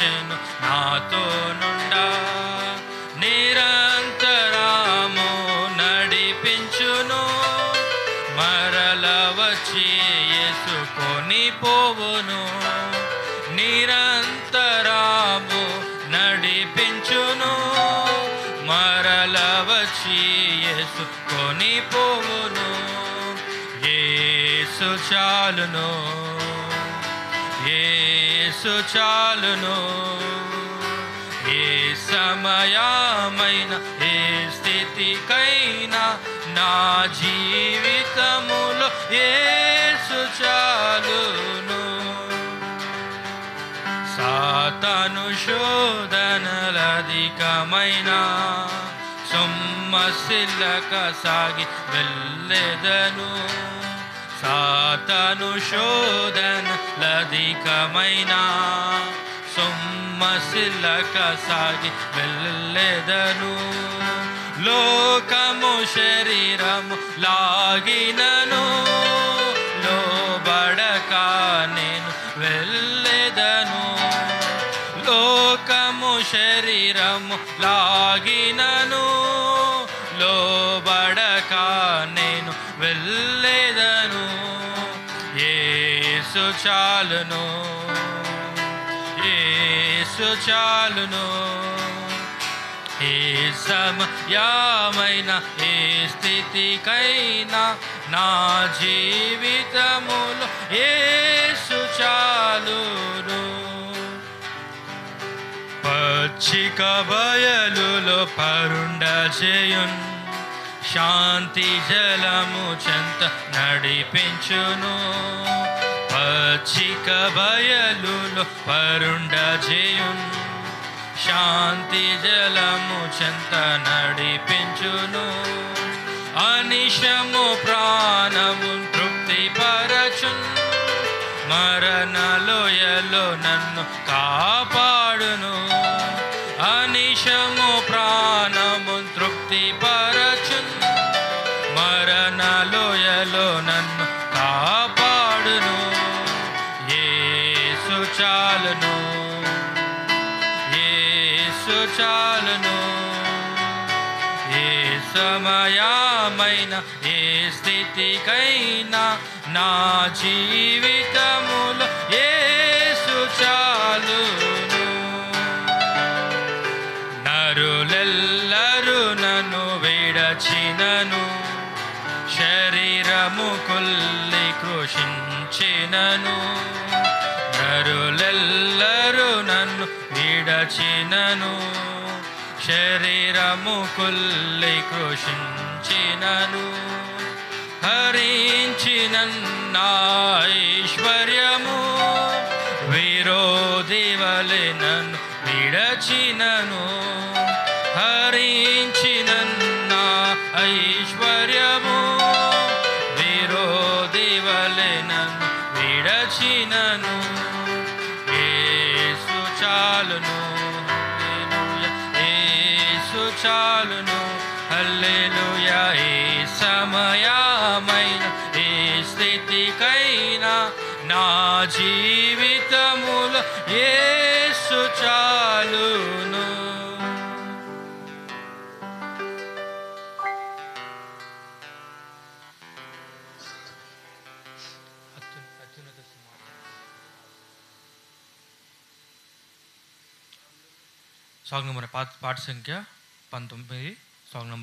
నడిచెను నాతో నుండా. నిరంతరాము నడిపించును. మరల వచ్చి యేసుకొని పోవును నిరంతరాము నడిపించును. మరల వచ్చి యేసుకొని పోవును ఏ చాలును. ఏ యేసు చాలును ఏ సమయమైన ఏ స్థితికైనా నా జీవితములో యేసు చాలును సాతాను శోధనలధికమైన సొమ్మసిల్లక సాగి వెళ్ళెదను. సాతాను శోధనలధికమైన సొమ్మశిలక సాగి వెళ్ళెదను లోకము శరీరము లాగినను. లోబడక నేను వెళ్ళెదను లోకము శరీరము లాగినను. చాలును. ఏసు చాలును. ఏ సమయమైన ఏ స్థితికైనా నా జీవితములు ఏసు చాలును. పచ్చిక బయలులో పరుండ చేయున్ శాంతి జలము చెంత నడిపించును. పచ్చిక బయలులో పరుండ చేయు శాంతి జలము చెంత నడిపించును. అనిశము ప్రాణము తృప్తి పరచును మరణలోయలో నన్ను కాపాడును. అనిశము ప్రాణము తృప్తి పరచును మరణలోయలో నన్ను ఏసు చాలును ఏ సమయమైన ఏ స్థితికైనా నా జీవితములో ఏసు చాలును. నరులెల్లరూ నన్ను విడచినను. శరీరము కొల్లి కృషించినను. విడచినను శరీరము కుల్లి కృషించినను. హరించిన ఐశ్వర్యము విరోధి వలె నన్ను విడచినను. హరించిన ఐశ్వర్యము విరోధి వలె నన్ను విడచినను. చాలును హల్లెలూయా ఏ సమయమైన ఏ స్థితికైనా నా జీవితములో ఏసు చాలును సాంగ్ నెంబర్ పాట పాట సంఖ్య పంతొమ్మిది సాంగ్ నెంబర్